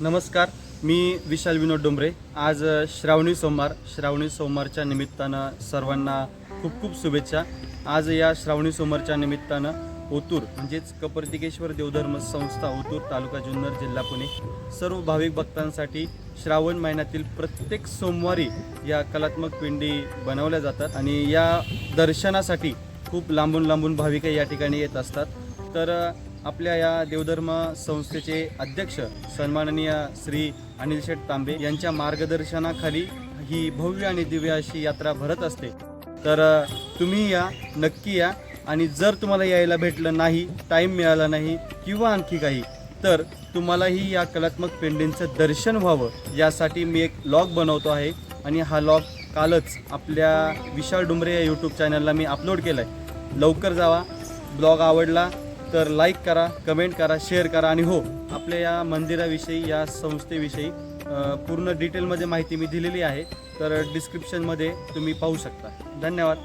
नमस्कार मी विशाल विनोद डोंबरे. आज श्रावणी सोमवार. श्रावणी सोमवारच्या निमित्तानं सर्वांना खूप खूप शुभेच्छा. आज या श्रावणी सोमवारच्या निमित्तानं ओतूर म्हणजेच कपर्तिकेश्वर देवधर्म संस्था ओतूर तालुका जुन्नर जिल्हा पुणे सर्व भाविक भक्तांसाठी श्रावण महिन्यातील प्रत्येक सोमवारी या कलात्मक पिंडी बनवल्या जातात आणि या दर्शनासाठी खूप लांबून लांबून भाविक या ठिकाणी येत असतात. तर आपल्या या देवधर्म संस्थेचे अध्यक्ष सन्माननीय श्री अनिल शेठ तांबे यांच्या मार्गदर्शनाखाली ही भव्य आणि दिव्य अशी यात्रा भरत असते. तर तुम्ही या नक्की या आणि जर तुम्हाला यायला भेटलं नाही टाईम मिळाला नाही किंवा आणखी काही तर तुम्हालाही या कलात्मक पेंडींचं दर्शन व्हावं यासाठी मी एक लॉग बनवतो आहे आणि हा लॉग कालच आपल्या विशाल डुंबरे या यूट्यूब चॅनलला मी अपलोड केला आहे लवकर जावा ब्लॉग आवडला तर लाईक करा कमेंट करा शेअर करा आणि हो आपल्या या मंदिराविषयी या संस्थेविषयी पूर्ण डिटेलमध्ये माहिती मी दिलेली आहे. तर डिस्क्रिप्शनमध्ये तुम्ही पाहू शकता. धन्यवाद.